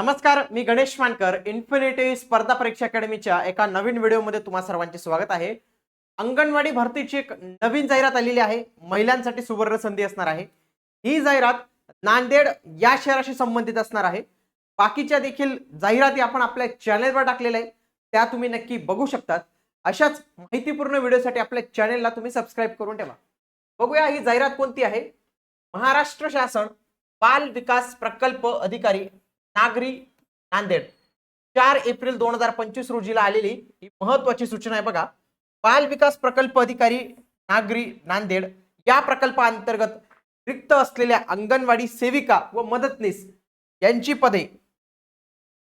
नमस्कार मी गणेश मानकर इन्फिनिटी स्पर्धा परीक्षा अकॅडमीच्या एका नवीन व्हिडिओमध्ये तुम्हा सर्वांचे स्वागत आहे. अंगणवाडी भरतीची एक नवीन जाहिरात आलेली आहे. महिलांसाठी सुवर्ण संधी असणार आहे. ही जाहिरात नांदेड या शहराशी संबंधित असणार आहे. बाकीच्या देखील जाहिराती आपण आपल्या चॅनेलवर टाकलेल्या आहे त्या तुम्ही नक्की बघू शकतात. अशाच माहितीपूर्ण व्हिडिओसाठी आपल्या चॅनेलला तुम्ही सबस्क्राईब करून ठेवा. बघूया ही जाहिरात कोणती आहे. महाराष्ट्र शासन बाल विकास प्रकल्प अधिकारी नागरी नांदेड. चार एप्रिल दोन हजार पंचवीस रोजीला आलेली ही महत्वाची सूचना आहे बघा. बाल विकास प्रकल्प अधिकारी नागरी नांदेड या प्रकल्पाअंतर्गत रिक्त असलेल्या अंगणवाडी सेविका व मदतनीस यांची पदे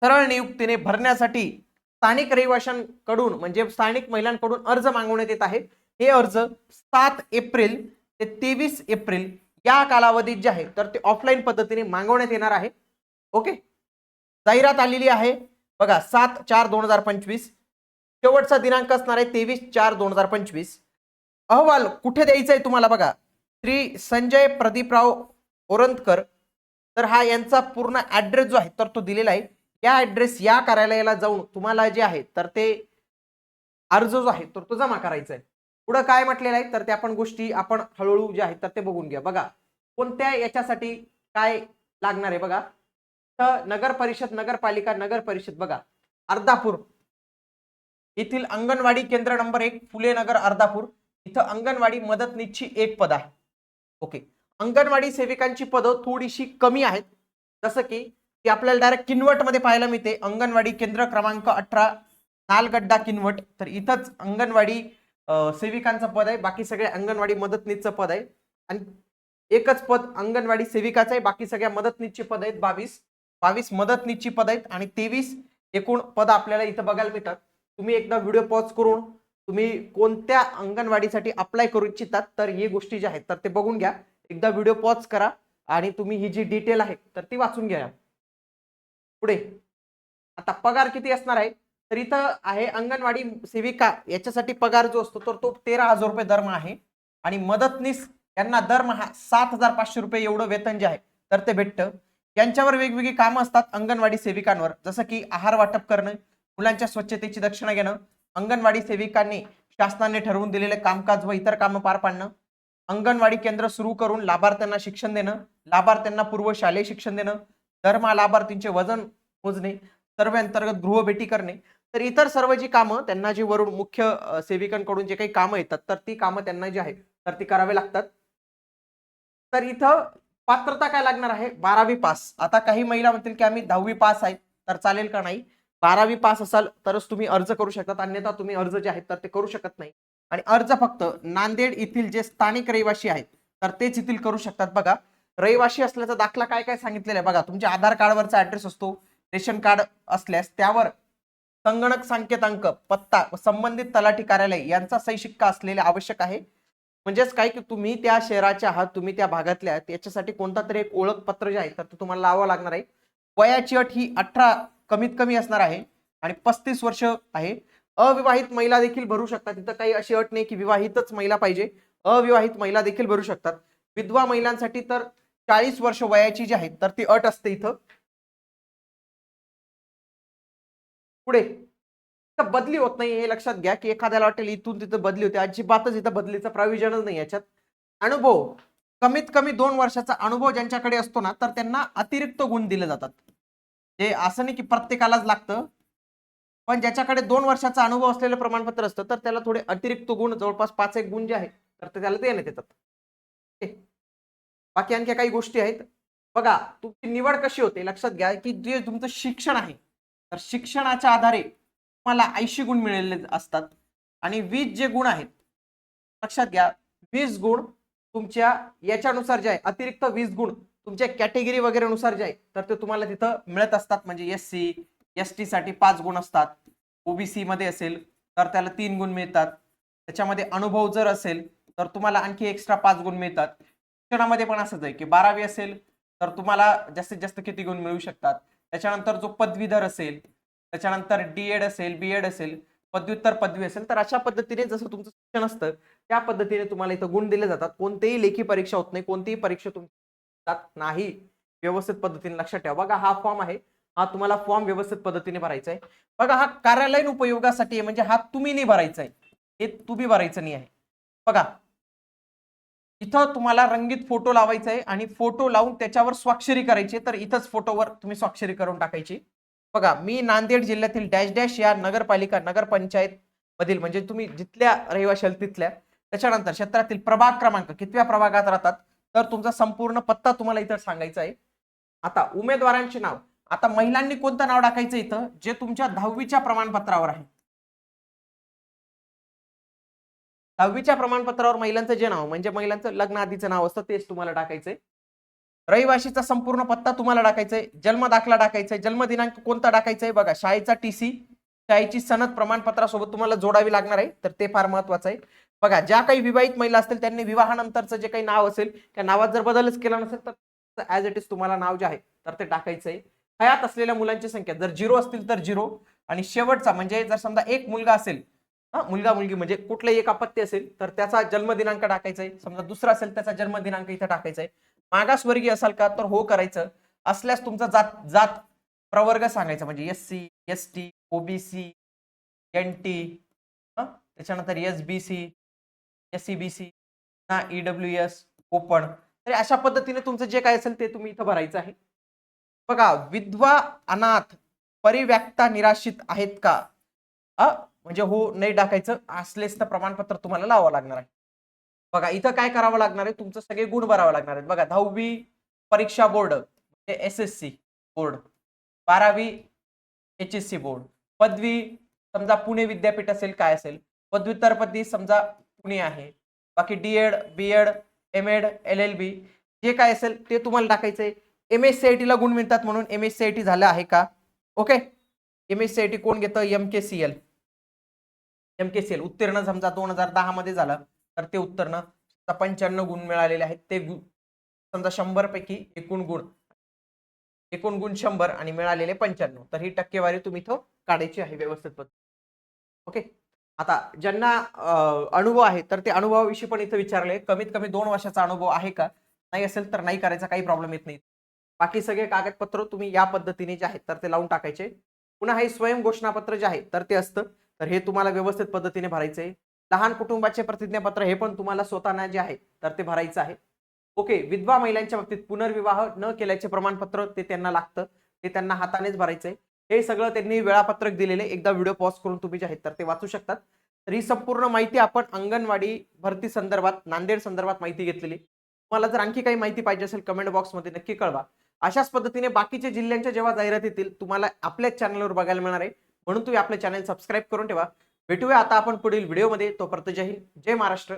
सरळ नियुक्तीने भरण्यासाठी स्थानिक रहिवाशांकडून म्हणजे स्थानिक महिलांकडून अर्ज मागवण्यात येत आहे हे अर्ज सात एप्रिल ते तेवीस एप्रिल या कालावधीत जे आहे तर ते ऑफलाईन पद्धतीने मागवण्यात येणार आहे. ओके. जाहिरात आलेली आहे. बघा सात चार दोन हजार पंचवीस. शेवटचा दिनांक असणार आहे तेवीस चार दोन हजार पंचवीस. अहवाल कुठे द्यायचा आहे तुम्हाला बघा? श्री संजय प्रदीपराव ओरंतकर. तर हा यांचा पूर्ण ऍड्रेस जो आहे तर तो दिलेला आहे. या ऍड्रेस या कार्यालयाला जाऊन तुम्हाला जे आहे तर ते अर्ज जो आहे तर तो जमा करायचा आहे. पुढं काय म्हटलेलं आहे तर त्या आपण गोष्टी आपण हळूहळू जे आहेत तर ते बघून घ्या. बघा कोणत्या याच्यासाठी काय लागणार आहे बघा? तर नगर परिषद नगरपालिका नगर परिषद. बघा अर्धापूर. येथील अंगणवाडी केंद्र नंबर एक फुले नगर अर्धापूर. इथं अंगणवाडी मदतनीसची एक पद आहे. ओके. अंगणवाडी सेविकांची पदं थोडीशी कमी आहेत. जसं की ती आपल्याला डायरेक्ट किनवटमध्ये पाहायला मिळते. अंगणवाडी केंद्र क्रमांक अठरा नालगड्डा किनवट. तर इथंच अंगणवाडी सेविकांचं पद आहे. बाकी सगळे अंगणवाडी मदतनीसचं पद आहे. आणि एकच पद अंगणवाडी सेविकाचं आहे. बाकी सगळ्या मदतनीसची पद आहेत बावीस. बावीस मदतनीसची पद आहेत आणि तेवीस एकूण पद आपल्याला इथं बघायला मिळतात. तुम्ही एकदा व्हिडिओ पॉज करून तुम्ही कोणत्या अंगणवाडीसाठी अप्लाय करू इच्छितात तर ही गोष्टी ज्या आहेत तर ते बघून घ्या. एकदा व्हिडिओ पॉज करा आणि तुम्ही ही जी डिटेल आहे तर ती वाचून घ्या. पुढे. आता पगार किती असणार आहे? तर इथं आहे अंगणवाडी सेविका याच्यासाठी पगार जो असतो तर तो तेरा हजार रुपये दरमहा आहे. आणि मदतनीस यांना दरमहा सात हजार पाचशे रुपये एवढं वेतन जे आहे तर ते भेटतं. यांच्यावर वेगवेगळी कामं असतात अंगणवाडी सेविकांवर. जसं की आहार वाटप करणं मुलांच्या स्वच्छतेची दक्षिणा घेणं अंगणवाडी सेविकांनी शासनाने ठरवून दिलेले कामकाज व इतर कामं पार पाडणं अंगणवाडी केंद्र सुरू करून लाभार्थ्यांना शिक्षण देणं लाभार्थ्यांना पूर्व शालेय शिक्षण देणं दरमा लाभार्थींचे वजन मोजणे सर्व अंतर्गत गृहभेटी करणे तर इतर सर्व जी कामं त्यांना जी वरून मुख्य सेविकांकडून जे काही कामं येतात तर ती कामं त्यांना जी आहे तर ती करावी लागतात. तर इथं पात्रता काय लागणार आहे? बारावी पास. आता काही महिला म्हणतील की आम्ही दहावी पास आहे तर चालेल का नाही? बारावी पास असाल तरच तुम्ही अर्ज करू शकतात. अन्यथा तुम्ही अर्ज जे आहेत तर ते करू शकत नाही. आणि अर्ज फक्त नांदेड येथील जे स्थानिक रहिवासी आहेत तर तेच येथील करू शकतात. बघा रहिवासी असल्याचा दाखला काय काय सांगितलेला आहे? बघा तुमच्या आधार कार्डवरचा ऍड्रेस असतो रेशन कार्ड असल्यास त्यावर संगणक संकेतांक पत्ता व संबंधित तलाठी कार्यालय यांचा सही शिक्का असलेले आवश्यक आहे. म्हणजेच काय की तुम्ही त्या शहराच्या आहात तुम्ही त्या भागातल्या आहात याच्यासाठी कोणता तरी एक ओळखपत्र जे आहे तर ते तुम्हाला लावावं लागणार आहे. वयाची अट ही अठरा कमीत कमी असणार आहे आणि पस्तीस वर्ष आहे. अविवाहित महिला देखील भरू शकतात. तिथं काही अशी अट नाही की विवाहितच महिला पाहिजे. अविवाहित महिला देखील भरू शकतात. विधवा महिलांसाठी तर चाळीस वर्ष वयाची जी आहे तर ती अट असते इथं. पुढे. बदली होत नाही हे लक्षात घ्या की एखाद्याला वाटेल इथून तिथं बदली होते. अजिबातच इथं बदलीचा प्रविजनच नाही याच्यात. अनुभव कमीत कमी दोन वर्षाचा अनुभव ज्यांच्याकडे असतो ना तर त्यांना अतिरिक्त गुण दिले जातात. हे असं नाही की प्रत्येकालाच लागतं. पण ज्याच्याकडे दोन वर्षाचा अनुभव असलेलं प्रमाणपत्र असतं तर त्याला थोडे अतिरिक्त गुण जवळपास पाच एक गुण जे आहेत तर ते त्याला देण्यात येतात. बाकी आणखी काही गोष्टी आहेत. बघा तुमची निवड कशी होते? लक्षात घ्या की जे तुमचं शिक्षण आहे तर शिक्षणाच्या आधारे तुम्हाला ऐंशी गुण मिळालेले असतात. आणि वीस जे गुण आहेत लक्षात घ्या वीस गुण तुमच्या याच्यानुसार जे आहे अतिरिक्त वीस गुण तुमच्या कॅटेगरी वगैरे नुसार जे आहे तर ते तुम्हाला तिथं मिळत असतात. म्हणजे एस सी एस टी साठी पाच गुण असतात. ओबीसी मध्ये असेल तर त्याला तीन गुण मिळतात. त्याच्यामध्ये अनुभव जर असेल तर तुम्हाला आणखी एक्स्ट्रा पाच गुण मिळतात. शिक्षणामध्ये पण असंच आहे की बारावी असेल तर तुम्हाला जास्तीत जास्त किती गुण मिळू शकतात? त्याच्यानंतर जो पदवीधर असेल त्याच्यानंतर डी एड असेल बी एड असेल पदव्युत्तर पदवी असेल तर अशा पद्धतीने जसं तुमचं शिक्षण असतं त्या पद्धतीने तुम्हाला इथं गुण दिले जातात. कोणतेही लेखी परीक्षा होत नाही कोणतीही परीक्षा तुमची जात नाही. व्यवस्थित पद्धतीने लक्षात ठेवा. बघा हा फॉर्म आहे. हा तुम्हाला फॉर्म व्यवस्थित पद्धतीने भरायचा आहे. बघा हा कार्यालयीन उपयोगासाठी आहे म्हणजे हा तुम्ही नाही भरायचा आहे. हे तुम्ही भरायचं नाही आहे. बघा. इथं तुम्हाला रंगीत फोटो लावायचा आहे आणि फोटो लावून त्याच्यावर स्वाक्षरी करायची आहे. तर इथंच फोटोवर तुम्ही स्वाक्षरी करून टाकायची. बघा मी नांदेड जिल्ह्यातील डॅश डॅश या नगरपालिका नगरपंचायत मधील म्हणजे तुम्ही जिथल्या रहिवाशाल तिथल्या त्याच्यानंतर क्षेत्रातील प्रभाग क्रमांक कितव्या प्रभागात राहतात? तर तुमचा संपूर्ण पत्ता तुम्हाला इथं सांगायचा आहे. आता उमेदवारांचे नाव. आता महिलांनी कोणतं नाव टाकायचं इथं? जे तुमच्या दहावीच्या प्रमाणपत्रावर आहे. दहावीच्या प्रमाणपत्रावर महिलांचं जे नाव म्हणजे महिलांचं लग्न आधीचं नाव असतं तेच तुम्हाला टाकायचंय. रहिवाशीचा संपूर्ण पत्ता तुम्हाला टाकायचा आहे जन्म दाखला टाकायचा आहे जन्मदिनांक कोणता टाकायचा आहे बघा. शाळेचा टीसी शाळेची सनद प्रमाणपत्रासोबत तुम्हाला जोडावी लागणार आहे. तर ते फार महत्वाचं आहे. बघा ज्या काही विवाहित महिला असतील त्यांनी विवाहानंतरचं जे काही नाव असेल त्या नावात जर बदलच केला नसेल तर ऍज इट इज तुम्हाला नाव जे आहे तर ते टाकायचं आहे हयात असलेल्या मुलांची संख्या जर झिरो असतील तर झिरो आणि शेवटचा म्हणजे जर समजा एक मुलगा असेल हा मुलगा मुलगी म्हणजे कुठलंही एक अपत्य असेल तर त्याचा जन्मदिनांक टाकायचा आहे समजा दुसरा असेल त्याचा जन्मदिनांक इथं टाकायचा आहे मागासवर्गीय असाल का तर हो करायचं. असल्यास तुमचा जात जात प्रवर्ग सांगायचा. म्हणजे S C S T OBC N T त्याच्यानंतर S B C S C B C ना ईडब्ल्यू एस ओपन. तर अशा पद्धतीने तुमचं जे काय असेल ते तुम्ही इथं भरायचं आहे. बघा विधवा अनाथ परिव्यक्ता निराशित आहेत का? म्हणजे हो नाही टाकायचं. असलेच तर प्रमाणपत्र तुम्हाला लावावं लागणार आहे. बघा इथं काय करावं लागणार आहे? तुमचं सगळे गुण भरावे लागणार आहेत. बघा दहावी परीक्षा बोर्ड म्हणजे एस एस सी बोर्ड. बारावी एच एस सी बोर्ड. पदवी समजा पुणे विद्यापीठ असेल काय असेल? पदव्युत्तर पदवी समजा पुणे आहे. बाकी D Ed B Ed M Ed L L B जे काय असेल ते तुम्हाला टाकायचं आहे एम एस सी आय टीला गुण मिळतात म्हणून M S C I T झालं आहे का? Okay? M S C I T कोण घेतं? M K C L M K C L उत्तीर्ण समजा दोन हजार दहा मध्ये झालं. तर ते उत्तर उत्तीर्ण पंच्याण्णव गुण मिळालेले आहेत. ते गुण समजा शंभर पैकी एकूण गुण एकूण गुण शंभर आणि मिळालेले पंच्याण्णव. तर ही टक्केवारी तुम्ही इथं काढायची आहे व्यवस्थित पद्धतीने. ओके? आता ज्यांना अनुभव आहे तर ते अनुभवाविषयी पण इथं विचारले. कमीत कमी दोन वर्षाचा अनुभव आहे का? नाही असेल तर नाही करायचा काही प्रॉब्लेम येत नाही बाकी सगळे कागदपत्र तुम्ही या पद्धतीने जे आहेत तर ते लावून टाकायचे. पुन्हा हे स्वयं घोषणापत्र जे आहे तर ते असतं. तर हे तुम्हाला व्यवस्थित पद्धतीने भरायचं आहे लहान कुटुंबाचे प्रतिज्ञापत्र हे पण तुम्हाला स्वतःना जे आहे तर ते भरायचं आहे. ओके विधवा महिलांच्या बाबतीत पुनर्विवाह न केल्याचे प्रमाणपत्र ते त्यांना लागतं ते त्यांना हातानेच भरायचंय. हे सगळं त्यांनी वेळापत्रक दिलेले एकदा व्हिडिओ पॉज करून तुम्ही जे आहेत तर ते वाचू शकतात. तर ही संपूर्ण माहिती आपण अंगणवाडी भरती संदर्भात नांदेड संदर्भात माहिती घेतलेली. तुम्हाला जर आणखी काही माहिती पाहिजे असेल कमेंट बॉक्समध्ये नक्की कळवा. अशाच पद्धतीने बाकीच्या जिल्ह्यांच्या जेव्हा जाहिरात येतील तुम्हाला आपल्याच चॅनलवर बघायला मिळणार आहे. म्हणून तुम्ही आपलं चॅनल सबस्क्राईब करून ठेवा. भेटूया. आता आपण पुढील व्हिडिओमध्ये. तोपर्यंत जय हिंद जय महाराष्ट्र.